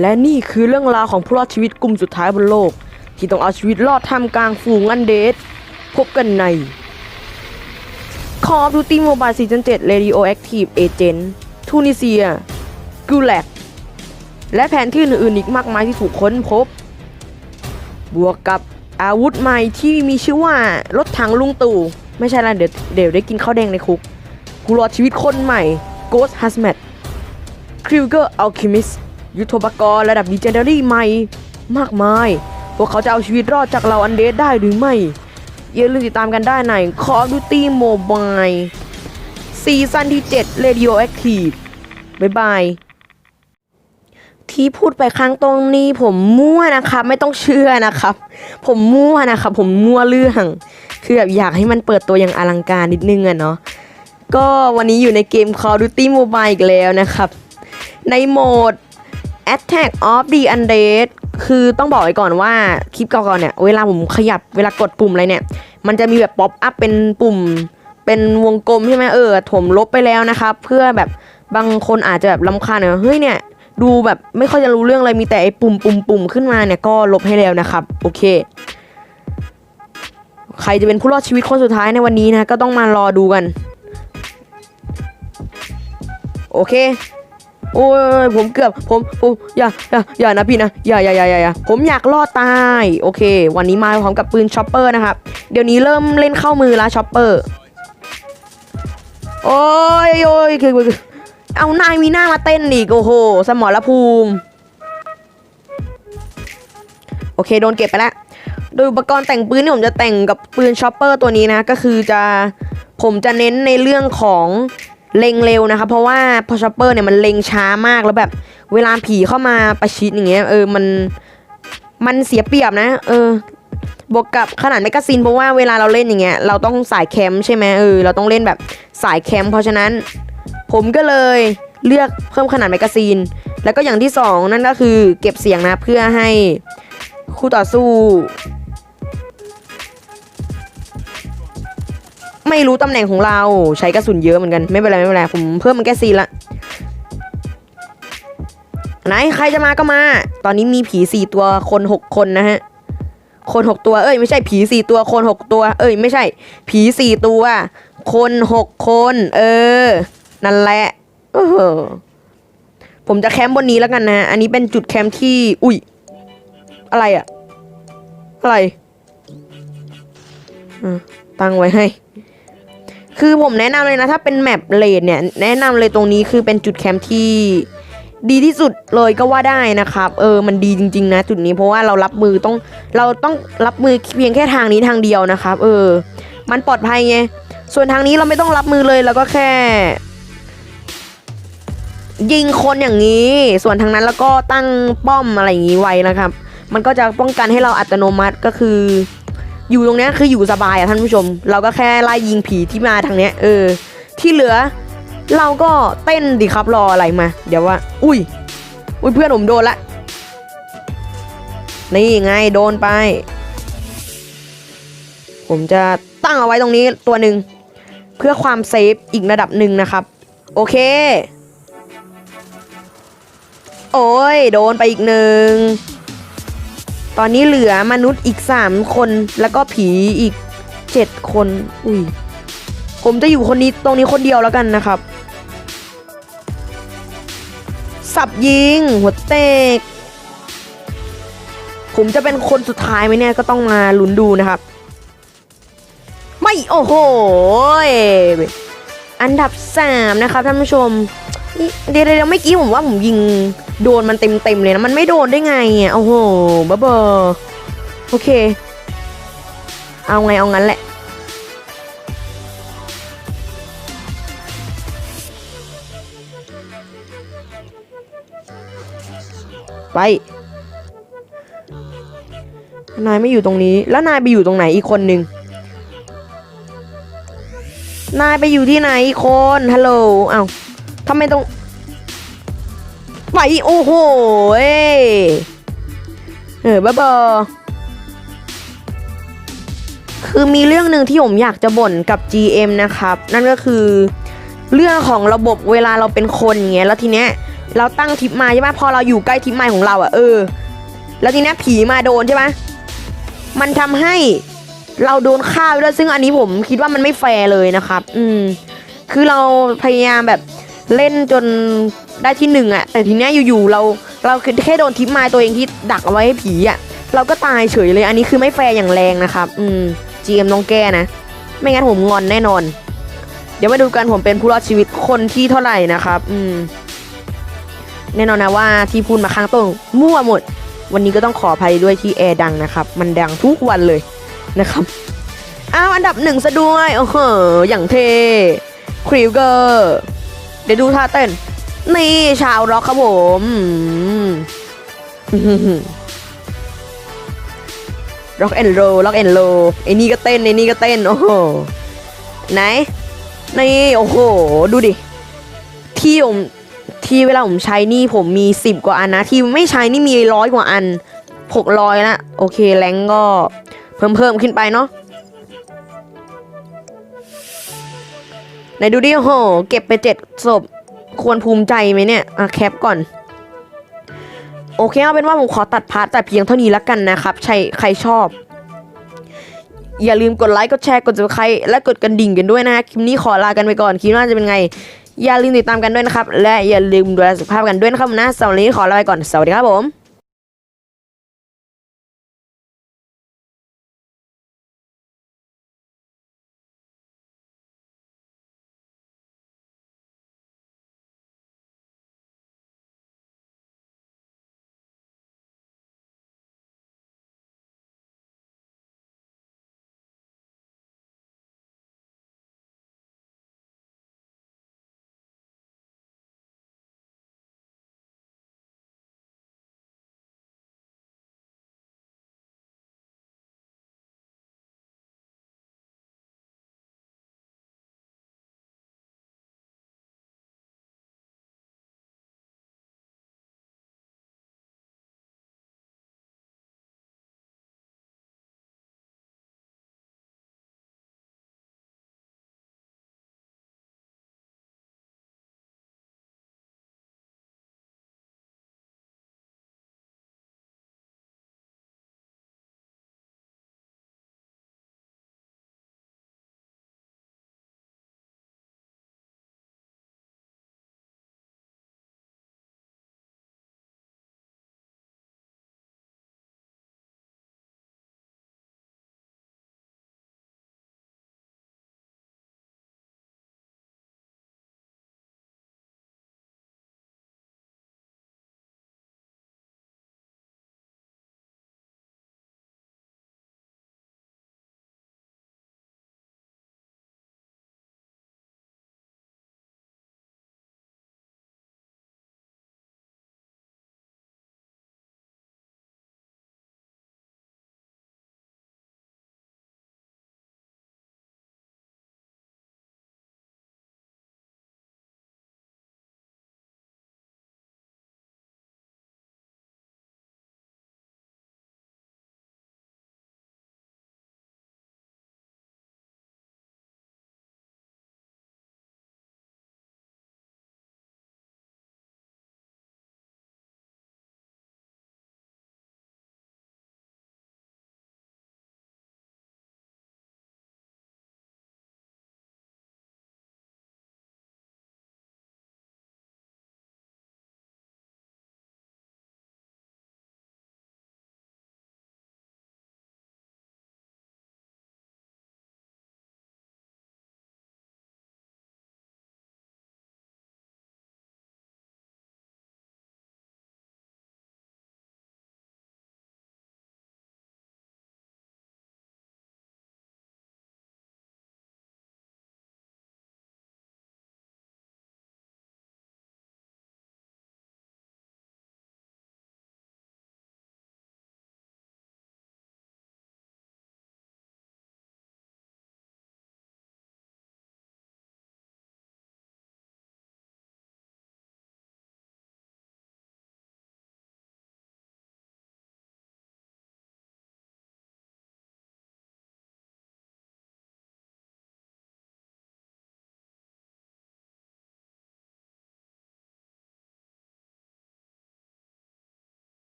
และนี่คือเรื่องราวของผู้รอดชีวิตกลุ่มสุดท้ายบนโลก ที่ต้องเอาชีวิตรอดท่ามกลางฝูงอันเดดพบกันใน Call of Duty Mobile Season 7 Radioactive Agent Tunisia Gulag และแผนที่อื่นๆอีกมากมายที่ถูกค้นพบ บวกกับอาวุธใหม่ที่มีชื่อว่ารถถังลุงตู่ ไม่ใช่ละเดี๋ยวเดี๋ยวได้กินข้าวแดงในคุกผู้รอดชีวิตคนใหม่ Ghost Hazmat คริ ยุทโธปกรณ์ระดับดีเจนเดารี่ใหม่มากมาย พวกเขาจะเอาชีวิตรอดจากเราอันเดสได้หรือไม่ อย่าลืมติดตามกันได้ใน Call of Duty Mobile ซีซั่นที่ 7 Radioactive บ๊ายบาย ที่พูดไปครั้งตรงนี้ผมมั่วนะครับ ไม่ต้องเชื่อนะครับ ผมมั่วนะครับ ผมมั่วเรื่องคือแบบอยากให้มันเปิดตัวอย่างอลังการนิดนึงอะเนาะก็วันนี้อยู่ในเกม Call of Duty Mobile อีกแล้วนะครับ ในโหมด Attack of the Undead คือต้องบอกไว้ก่อนว่าคลิปเก่าๆเนี่ย เวลาผมขยับเวลากดปุ่มอะไรเนี่ย มันจะมีแบบป๊อปอัพเป็นปุ่ม เป็นวงกลมใช่ไหมเออผมลบไปแล้วนะครับ เพื่อแบบบางคนอาจจะแบบลำคาญเนี่ยเฮ้ยเนี่ยดูแบบไม่ค่อยจะรู้เรื่องอะไรมีแต่ไอ้ปุ่มปุ่มปุ่มขึ้นมาเนี่ยก็ลบให้แล้วนะครับ โอเค ใครจะเป็นผู้รอดชีวิตคนสุดท้ายในวันนี้นะ ก็ต้องมารอดูกัน โอเค โอ้ยผมเกือบผมผมอย่าอย่าอย่านะพี่นะอย่าอย่าอย่าอย่ายาผมอยากรอดตายโอเค วันนี้มาพร้อมกับปืนช็อปเปอร์นะครับเดี๋ยวนี้เริ่มเล่นเข้ามือแล้วช็อปเปอร์โอ้ยโอ้ยคือคือเอานายมีหน้ามาเต้นอีกโอ้โหสมรภูมิ โอเคโดนเก็บไปแล้วโดยอุปกรณ์แต่งปืนที่ผมจะแต่งกับปืนช็อปเปอร์ตัวนี้นะ ก็คือจะผมจะเน้นในเรื่องของ เล็งเร็วนะคะ เพราะว่าพอชอปเปอร์เนี่ยมันเล็งช้ามากแล้วแบบ เวลาผีเข้ามาประชิดอย่างเงี้ยเออมันมันเสียเปรียบนะ เออบวกกับขนาดแมกกาซีนเพราะว่าเวลาเราเล่นอย่างเงี้ยเราต้องสายแคมใช่ไหมเออเราต้องเล่นแบบสายแคมเพราะฉะนั้น ผมก็เลยเลือกเพิ่มขนาดแมกกาซีน แล้วก็อย่างที่สองนั่นก็คือเก็บเสียงนะเพื่อให้คู่ต่อสู้ ไม่รู้ตำแหน่งของเราใช้กระสุนเยอะเหมือนกันไม่เป็นไรไม่เป็นไรผมเพิ่มมันแค่ซีละไหนใครจะมาก็มา ตอนนี้มีผีสี่ตัวคนหกคนนะฮะ คนหกตัว เอ้ย ไม่ใช่ผีสี่ตัวคนหกตัว เอ้ย ไม่ใช่ ผีสี่ตัว คนหกคน เออ นั่นแหละเออผมจะแคมป์บนนี้แล้วกันนะ อันนี้เป็นจุดแคมป์ที่ อุ้ย อะไรอะอะไรตั้งไว้ให้ คือผมแนะนำเลยนะถ้าเป็นแมปเลดเนี่ยแนะนำเลยตรงนี้คือเป็นจุดแคมป์ที่ดีที่สุดเลยก็ว่าได้นะครับ เออมันดีจริง ๆ นะ จุดนี้เพราะว่าเรารับมือต้องเราต้องรับมือเพียงแค่ทางนี้ทางเดียวนะครับ เออ มันปลอดภัยไงส่วนทางนี้เราไม่ต้องรับมือเลยเราก็แค่ ยิงคนอย่างนี้ ส่วนทางนั้นแล้วก็ตั้งป้อมอะไรอย่างนี้ไว้นะครับ มันก็จะป้องกันให้เราอัตโนมัติก็คือ อยู่ตรงเนี้ยคืออยู่สบายอะท่านผู้ชม เราก็แค่ไล่ยิงผีที่มาทางเนี้ยเออ ที่เหลือ เราก็เต้นดิครับรออะไรมา เดี๋ยวว่า อุ้ย อุ้ยเพื่อนผมโดนละ นี่ไงโดนไป ผมจะตั้งเอาไว้ตรงนี้ตัวหนึ่งเพื่อความเซฟอีกระดับหนึ่งนะครับ โอเค โอ้ยโดนไปอีกหนึ่ง ตอนนี้เหลือมนุษย์อีกสามคนแล้วก็ผีอีกเจ็ดคน อุ้ย ผมจะอยู่คนนี้ตรงนี้คนเดียวแล้วกันนะครับ สับยิง หัวเตก ผมจะเป็นคนสุดท้ายไหมเนี่ยก็ต้องมาลุ้นดูนะครับ ไม่ โอ้โห อันดับสามนะครับท่านผู้ชม เดี๋ยวเดี๋ยวเมื่อกี้ผมว่าผมยิงโดนมันเต็มเต็มเลยนะ มันไม่โดนได้ไงอะโอ้โหบ้าบอโอเค เอาไงเอางั้นแหละ ไป นายไม่อยู่ตรงนี้ แล้วนายไปอยู่ตรงไหนอีกคนนึงนายไปอยู่ที่ไหนอีกคนฮัลโหลเอ้าำไมตรงไปโอ้โหเออบ้าบอคือมีเรื่องหนึ่งที่ผมอยากจะบ่นกับ GM นะครับ นั่นก็คือเรื่องของระบบเวลาเราเป็นคนอย่างเงี้ยแล้วทีเนี้ยเราตั้งทิปมล์ใช่ไหมพอเราอยู่ใกล้ทิปไมล์ของเราอะเออ แล้วทีเนี้ยผีมาโดนใช่ไหมมันทำให้เราโดนฆ่าด้วยซึ่งอันนี้ผมคิดว่ามันไม่แฟร์เลยนะครับ อืม คือเราพยายามแบบ เล่นจนได้ที่หนึ่งอะแต่ทีเนี้ยอยู่ๆเราเราคือแค่โดนทิปไมล์ตัวเองที่ดักเอาไว้ให้ผีอะเราก็ตายเฉยเลยอันนี้คือไม่แฟร์อย่างแรงนะครับ อืม GM ต้องแก้นะ ไม่งั้นผมงอนแน่นอน เดี๋ยวมาดูกันผมเป็นผู้รอดชีวิตคนที่เท่าไหร่นะครับ อืม แน่นอนนะว่าที่พูดมาข้างต้นมั่วหมด วันนี้ก็ต้องขออภัยด้วยที่แอร์ดังนะครับ มันดังทุกวันเลยนะครับอ้าวอันดับหนึ่งซะด้วยโอ้โหอย่างเทคริวเกอร์ เดี๋ยวดูท่าเต้น นี่ชาวร็อกครับผมร็อกแอนโรร็อกแอนโรไอ้นี่ก็เต้นไอ้นี่ก็เต้น โอ้โห ไหน นี่ โอ้โห ดูดิ ที่ผมที่เวลาผมใช้นี่ผมมีสิบกว่าอันนะ ที่ไม่ใช้นี่มีร้อยกว่าอันหกร้อยละโอเค แรงก็เพิ่มเพิ่มขึ้นไปเนาะ นดูดิโอ้โห เก็บไปเจ็ดศพควรภูมิใจไหมเนี่ยอะแคปก่อน โอเคเอาเป็นว่าผมขอตัดพาร์ทแต่เพียงเท่านี้แล้วกันนะครับใช่ใครชอบ อย่าลืมกดไลค์กดแชร์กด subscribe และกดกระดิ่งกันด้วยนะคลิปนี้ขอลากันไปก่อนคลิปหน้าจะเป็นไง อย่าลืมติดตามกันด้วยนะครับ และอย่าลืมดูแลสุขภาพกันด้วยนะครับนะสำหรับวันนี้ขอลาไปก่อนสวัสดีครับผม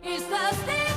It's the same.